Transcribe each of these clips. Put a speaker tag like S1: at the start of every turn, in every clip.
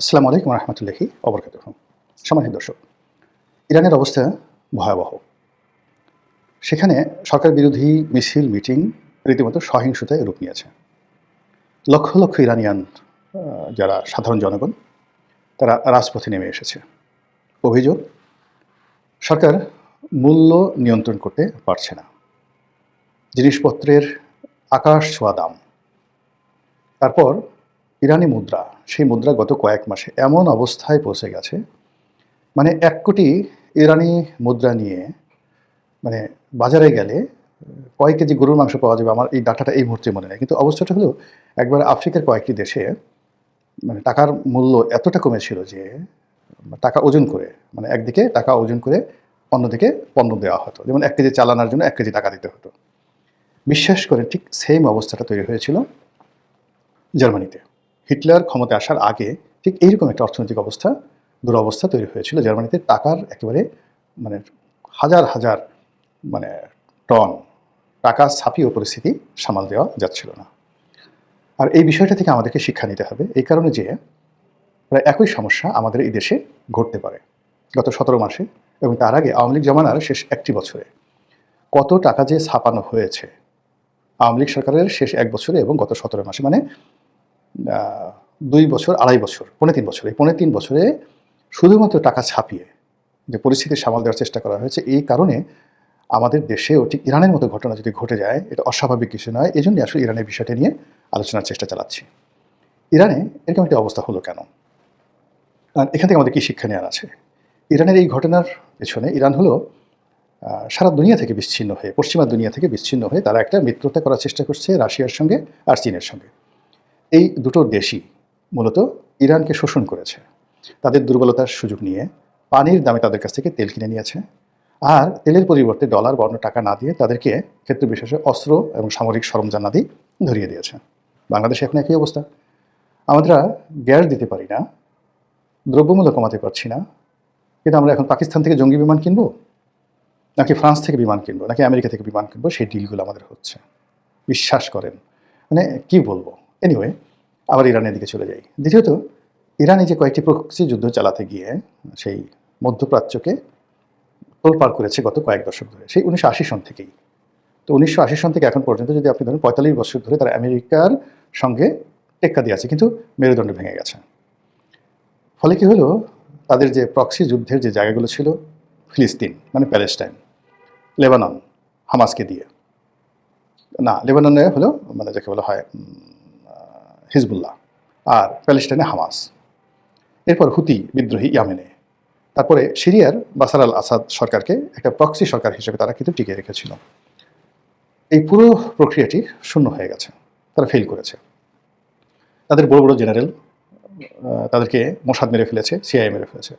S1: আসসালামু আলাইকুম রহমতুল্লাহি অবরকাত সম্মানিত দর্শক, ইরানের অবস্থা ভয়াবহ। সেখানে সরকার বিরোধী মিছিল, মিটিং রীতিমতো সহিংসতায় রূপ নিয়েছে। লক্ষ লক্ষ ইরানিয়ান যারা সাধারণ জনগণ, তারা রাজপথে নেমে এসেছে। অভিযোগ, সরকার মূল্য নিয়ন্ত্রণ করতে পারছে না। জিনিসপত্রের আকাশ ছোঁয়া দাম। তারপর ইরানি মুদ্রা, সেই মুদ্রা গত কয়েক মাসে এমন অবস্থায় পৌঁছে গেছে মানে এক কোটি ইরানি মুদ্রা নিয়ে মানে বাজারে গেলে কয়েক কেজি গরুর মাংস পাওয়া যাবে, আমার এই ডাটাটা এই মুহূর্তে মনে নেই। কিন্তু অবস্থাটা হলো, একবার আফ্রিকার কয়েকটি দেশে মানে টাকার মূল্য এতটা কমেছিল যে, টাকা ওজন করে মানে একদিকে টাকা ওজন করে অন্যদিকে পণ্য দেওয়া হতো। যেমন এক কেজি চালানোর জন্য এক কেজি টাকা দিতে হতো। বিশ্বাস করে ঠিক সেম অবস্থাটা তৈরি হয়েছিল জার্মানিতে। হিটলার ক্ষমতা আসার আগে ঠিক এইরকম একটা অর্থনৈতিক অবস্থা, দুরবস্থা তৈরি হয়েছিল। জার্মানিতে টাকার একেবারে মানে হাজার হাজার মানে টন টাকা ছাপিয়েও পরিস্থিতি সামাল দেওয়া যাচ্ছিল না। আর এই বিষয়টা থেকে আমাদেরকে শিক্ষা নিতে হবে এই কারণে যে প্রায় একই সমস্যা আমাদের এই দেশে ঘটতে পারে গত সতেরো মাসে এবং তার আগে আওয়ামী লীগ জমানার শেষ একটি বছরে। কত টাকা যে ছাপানো হয়েছে আওয়ামী লীগ সরকারের শেষ এক বছরে এবং গত সতেরো মাসে মানে দুই বছর, আড়াই বছর, পৌনে তিন বছর, এই পৌনে তিন বছরে শুধুমাত্র টাকা ছাপিয়ে যে পরিস্থিতি সামাল দেওয়ার চেষ্টা করা হয়েছে, এই কারণে আমাদের দেশেও ঠিক ইরানের মতো ঘটনা যদি ঘটে যায়, এটা অস্বাভাবিক কিছু নয়। এই জন্যই আসলে ইরানের বিষয়টি নিয়ে আলোচনার চেষ্টা চালাচ্ছি। ইরানে এরকম একটা অবস্থা হলো কেন? আর এখান থেকে আমাদের কী শিক্ষা নেওয়ার আছে? ইরানের এই ঘটনার পেছনে ইরান হলো সারা দুনিয়া থেকে বিচ্ছিন্ন হয়ে, পশ্চিমা দুনিয়া থেকে বিচ্ছিন্ন হয়ে তারা একটা মিত্রতা করার চেষ্টা করছে রাশিয়ার সঙ্গে আর চীনের সঙ্গে। এই দুটো দেশই মূলত ইরানকে শোষণ করেছে। তাদের দুর্বলতার সুযোগ নিয়ে পানির দামে তাদের কাছ থেকে তেল কিনে নিয়েছে আর তেলের পরিবর্তে ডলার, বর্ণ, টাকা না দিয়ে তাদেরকে ক্ষেত্র বিশেষে অস্ত্র এবং সামরিক সরঞ্জামাদি ধরিয়ে দিয়েছে। বাংলাদেশে এখন একই অবস্থা। আমরা গ্যাস দিতে পারি না, দ্রব্যমূল্য কমাতে পারছি না, কিন্তু আমরা এখন পাকিস্তান থেকে জঙ্গি বিমান কিনবো? নাকি ফ্রান্স থেকে বিমান কিনবো? নাকি আমেরিকা থেকে বিমান কিনবো? সেই ডিলগুলো আমাদের হচ্ছে। বিশ্বাস করেন মানে কি বলব? এনিওয়ে আবার ইরানের দিকে চলে যাই। দ্বিতীয়ত, ইরানে যে কয়েকটি প্রক্সি যুদ্ধ চালাতে গিয়ে সেই মধ্যপ্রাচ্যকে তোলপাড় করেছে গত কয়েক দশক ধরে, সেই উনিশশো আশি সন থেকেই। তো উনিশশো আশি সন থেকে এখন পর্যন্ত যদি আপনি ধরেন পঁয়তাল্লিশ বছর ধরে তারা আমেরিকার সঙ্গে টেক্কা দিয়ে আছে, কিন্তু মেরুদণ্ড ভেঙে গেছে। ফলে কি হলো? তাদের যে প্রক্সি যুদ্ধের যে জায়গাগুলো ছিল, ফিলিস্তিন মানে প্যালেস্টাইন, লেবানন, হামাসকে দিয়ে। না, লেবাননে হলো মানে যাকে বলা হয় হিজবুল্লাহ আর প্যালেস্টাইনে হামাস। এরপর হুতি বিদ্রোহী ইয়ামেনে। তারপরে সিরিয়ার বাসার আল আসাদ সরকারকে একটা প্রক্সি সরকার হিসেবে তারা কিন্তু টিকিয়ে রেখেছিল। এই পুরো প্রক্রিয়াটি শূন্য হয়ে গেছে। তারা ফেল করেছে। তাদের বড় বড় জেনারেল তাদেরকে মোসাদ মেরে ফেলেছে সিআই মেরে ফেলেছে।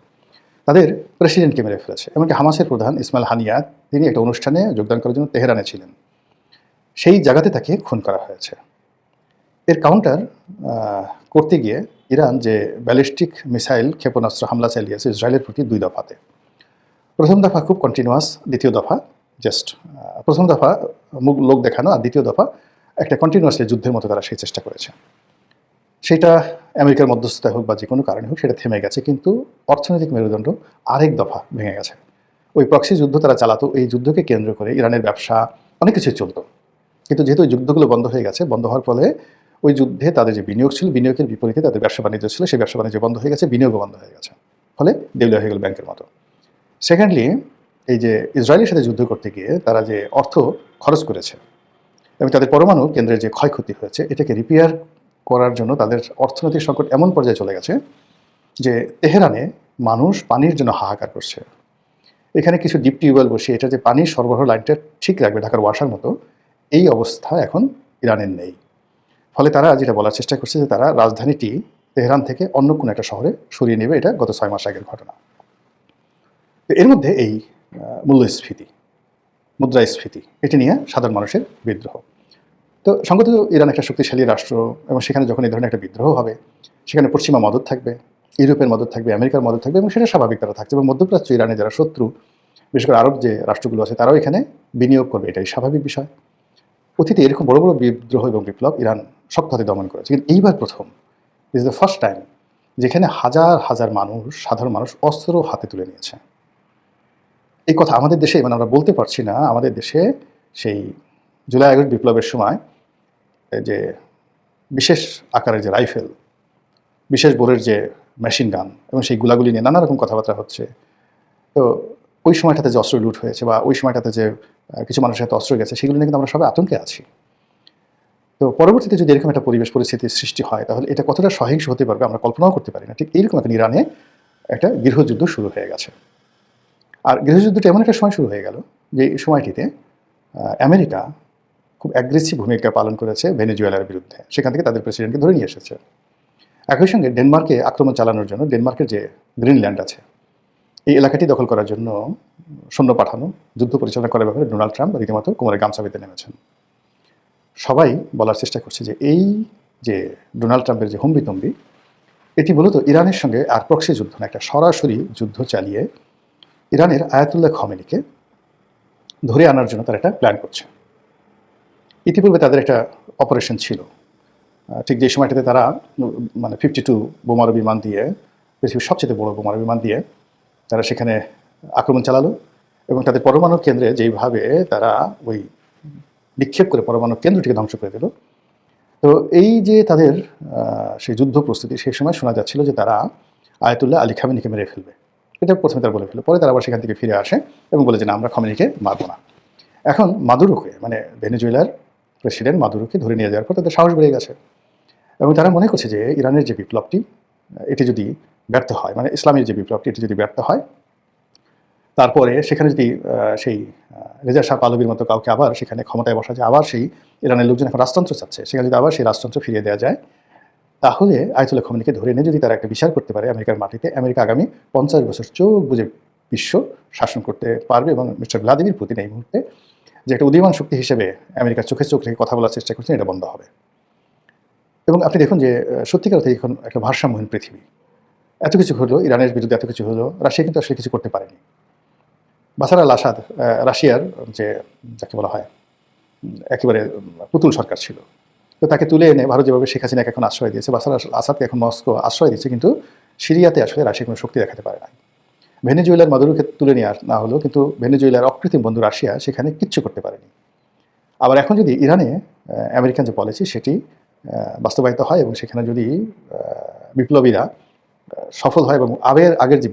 S1: তাদের প্রেসিডেন্টকে মেরে ফেলেছে। এমনকি হামাসের প্রধান ইসমাইল হানিয়া, তিনি একটা অনুষ্ঠানে যোগদান করার জন্য তেহরানে ছিলেন। সেই জায়গাতে তাকে খুন করা হয়েছে। এর কাউন্টার করতে গিয়ে ইরান যে ব্যালিস্টিক মিসাইল ক্ষেপণাস্ত্র হামলা চালিয়েছে ইসরায়েলের প্রতি দুই দফাতে। প্রথম দফা খুব কন্টিনিউয়াস দ্বিতীয় দফা জাস্ট প্রথম দফা মুখ লোক দেখানো আর দ্বিতীয় দফা একটা কন্টিনিউয়াসলি যুদ্ধের মতো তারা সেই চেষ্টা করেছে। সেটা আমেরিকার মধ্যস্থতায় হোক বা যে কোনো কারণে হোক, সেটা থেমে গেছে, কিন্তু অর্থনৈতিক মেরুদণ্ড আরেক দফা ভেঙে গেছে। ওই প্রক্সি যুদ্ধ তারা চালাতো, এই যুদ্ধকে কেন্দ্র করে ইরানের ব্যবসা, অনেক কিছুই চলতো। কিন্তু যেহেতু ওই যুদ্ধগুলো বন্ধ হয়ে গেছে, বন্ধ হওয়ার ফলে ওই যুদ্ধে তাদের যে বিনিয়োগ ছিল, বিনিয়োগের বিপরীতে তাদের ব্যবসা বাণিজ্য ছিল, সেই ব্যবসা বাণিজ্য বন্ধ হয়ে গেছে, বিনিয়োগও বন্ধ হয়ে গেছে। ফলে দেউলিয়া হয়ে গেল ব্যাংকের মতো। সেকেন্ডলি এই যে ইসরায়েলের সাথে যুদ্ধ করতে গিয়ে তারা যে অর্থ খরচ করেছে এবং তাদের পরমাণু কেন্দ্রের যে ক্ষয়ক্ষতি হয়েছে, এটাকে রিপেয়ার করার জন্য তাদের অর্থনৈতিক সংকট এমন পর্যায়ে চলে গেছে যে তেহরানে মানুষ পানির জন্য হাহাকার করছে। এখানে কিছু ডিপ টিউবওয়েল বসিয়ে এটা যে পানির সরবরাহ লাইনটা ঠিক রাখবে ঢাকার ওয়াসার মতো, এই অবস্থা এখন ইরানের নেই। ফলে তারা যেটা বলার চেষ্টা করছে যে তারা রাজধানীটি তেহরান থেকে অন্য কোনো একটা শহরে সরিয়ে নেবে, এটা গত ছয় মাস আগের ঘটনা। এর মধ্যে এই মূল্যস্ফীতি, মুদ্রাস্ফীতি, এটি নিয়ে সাধারণ মানুষের বিদ্রোহ। তো সংগত ইরান একটা শক্তিশালী রাষ্ট্র এবং সেখানে যখন এই ধরনের একটা বিদ্রোহ হবে, সেখানে পশ্চিমা মদত থাকবে, ইউরোপের মদত থাকবে, আমেরিকার মদত থাকবে এবং সেটা স্বাভাবিক তারা থাকছে এবং মধ্যপ্রাচ্য ইরানে যারা শত্রু, বিশেষ করে আরব যে রাষ্ট্রগুলো আছে, তারাও এখানে বিনিয়োগ করবে, এটাই স্বাভাবিক বিষয়। অতীতে এরকম বড় বড় বিদ্রোহ এবং বিপ্লব ইরান শক্ত হাতে দমন করেছে। কিন্তু এইবার প্রথম ইজ দ্য ফার্স্ট টাইম যেখানে হাজার হাজার মানুষ, সাধারণ মানুষ অস্ত্র হাতে তুলে নিয়েছে। এই কথা আমাদের দেশে মানে আমরা বলতে পারছি না, আমাদের দেশে সেই জুলাই আগস্ট বিপ্লবের সময় যে বিশেষ আকারের যে রাইফেল, বিশেষ বোরের যে মেশিন গান এবং সেই গুলাগুলি নিয়ে নানা রকম কথাবার্তা হচ্ছে। তো ওই সময়টাতে যে অস্ত্র লুট হয়েছে বা ওই সময়টাতে যে কিছু মানুষের হাতে অস্ত্র গেছে, সেগুলো নিয়ে কিন্তু আমরা সবাই আতঙ্কে আছি। তো পরবর্তীতে যদি এরকম একটা পরিবেশ পরিস্থিতির সৃষ্টি হয়, তাহলে এটা কতটা সহিংস হতে পারবে আমরা কল্পনাও করতে পারি না। ঠিক এইরকম একটা ইরানে একটা গৃহযুদ্ধ শুরু হয়ে গেছে। আর গৃহযুদ্ধটা এমন একটা সময় শুরু হয়ে গেল যে এই সময়টিতে আমেরিকা খুব অ্যাগ্রেসিভ ভূমিকা পালন করেছে ভেনেজুয়েলার বিরুদ্ধে। সেখান থেকে তাদের প্রেসিডেন্টকে ধরে নিয়ে এসেছে। একই সঙ্গে ডেনমার্কে আক্রমণ চালানোর জন্য ডেনমার্কের যে গ্রিনল্যান্ড আছে, এই এলাকাটি দখল করার জন্য সৈন্য পাঠানো, যুদ্ধ পরিচালনা করার ব্যাপারে ডোনাল্ড ট্রাম্প রীতিমতো কোমরে গামছা নেমেছেন। সবাই বলার চেষ্টা করছে যে এই যে ডোনাল্ড ট্রাম্পের যে হম্বিতম্বি এটি মূলত ইরানের সঙ্গে আর প্রক্সি যুদ্ধ না একটা সরাসরি যুদ্ধ চালিয়ে ইরানের আয়াতুল্লাহ খমেনিকে ধরে আনার জন্য তারা একটা প্ল্যান করছে। ইতিপূর্বে তাদের একটা অপারেশন ছিল। ঠিক যে সময়টাতে তারা মানে ফিফটি টু বোমারু বিমান দিয়ে, পৃথিবীর সবচেয়ে বড় বোমারু বিমান দিয়ে তারা সেখানে আক্রমণ চালালো এবং তাদের পরমাণু কেন্দ্রে যেইভাবে তারা ওই নিক্ষেপ করে পরমাণু কেন্দ্রটিকে ধ্বংস করে দিল। তো এই যে তাদের সেই যুদ্ধ প্রস্তুতি, সেই সময় শোনা যাচ্ছিল যে তারা আয়াতুল্লাহ আলী খামেনিকে মেরে ফেলবে। এটা প্রথমে তারা বলে ফেলবে পরে তারা আবার সেখান থেকে ফিরে আসে এবং বলে যে, না, আমরা খামেনিকে মারবো না। এখন মাদুরুকে মানে ভেনেজুয়েলার প্রেসিডেন্ট মাদুরোকে ধরে নিয়ে যাওয়ার পর তাদের সাহস বেড়ে গেছে। এবং তারা মনে করছে যে, ইরানের যে বিপ্লবটি, এটি যদি ব্যর্থ হয় মানে ইসলামের যে বিপ্লবটি, এটি যদি ব্যর্থ হয় তারপরে সেখানে যদি সেই রেজা শাহ পালবির মতো কাউকে আবার সেখানে ক্ষমতায় বসা যায়, আবার সেই ইরানের লোকজন এখন রাজতন্ত্র চাচ্ছে, সেখানে যদি আবার সেই রাজতন্ত্র ফিরিয়ে দেওয়া যায়, তাহলে আয়তুল্লাহ খমিনিকে ধরে নিয়ে যদি তারা একটা বিচার করতে পারে আমেরিকার মাটিতে, আমেরিকা আগামী পঞ্চাশ বছর চোখ বুঝে বিশ্ব শাসন করতে পারবে এবং মিস্টার ভ্লাদিমির পুতিন এই মুহূর্তে যে একটা উদীয়মান শক্তি হিসেবে আমেরিকার চোখে চোখ রেখে কথা বলার চেষ্টা করছেন, এটা বন্ধ হবে। এবং আপনি দেখুন যে সত্যিকার অর্থে এখন একটা ভারসাম্যহীন পৃথিবী। এত কিছু হলো, ইরানের বিরুদ্ধে এত কিছু হলো, রাশিয়া কিন্তু আসলে কিছু করতে পারেনি। বাসার আল আসাদ রাশিয়ার যে, যাকে বলা হয়, একেবারে পুতুল সরকার ছিল। তো তাকে তুলে এনে ভারত যেভাবে শেখ হাসিনাকে এখন আশ্রয় দিয়েছে, বাসার আসাদকে এখন মস্কো আশ্রয় দিচ্ছে কিন্তু সিরিয়াতে আসলে রাশিয়া কোনো শক্তি দেখাতে পারে না ভেনেজুয়েলার মাদুরোকে তুলে নিয়ে না হলেও কিন্তু ভেনেজুয়েলার অকৃত্রিম বন্ধু রাশিয়া সেখানে কিচ্ছু করতে পারেনি। আবার এখন যদি ইরানে আমেরিকান যে পলিসি সেটি বাস্তবায়িত হয় এবং সেখানে যদি বিপ্লবীরা সফল হয় এবং আগের আগের যে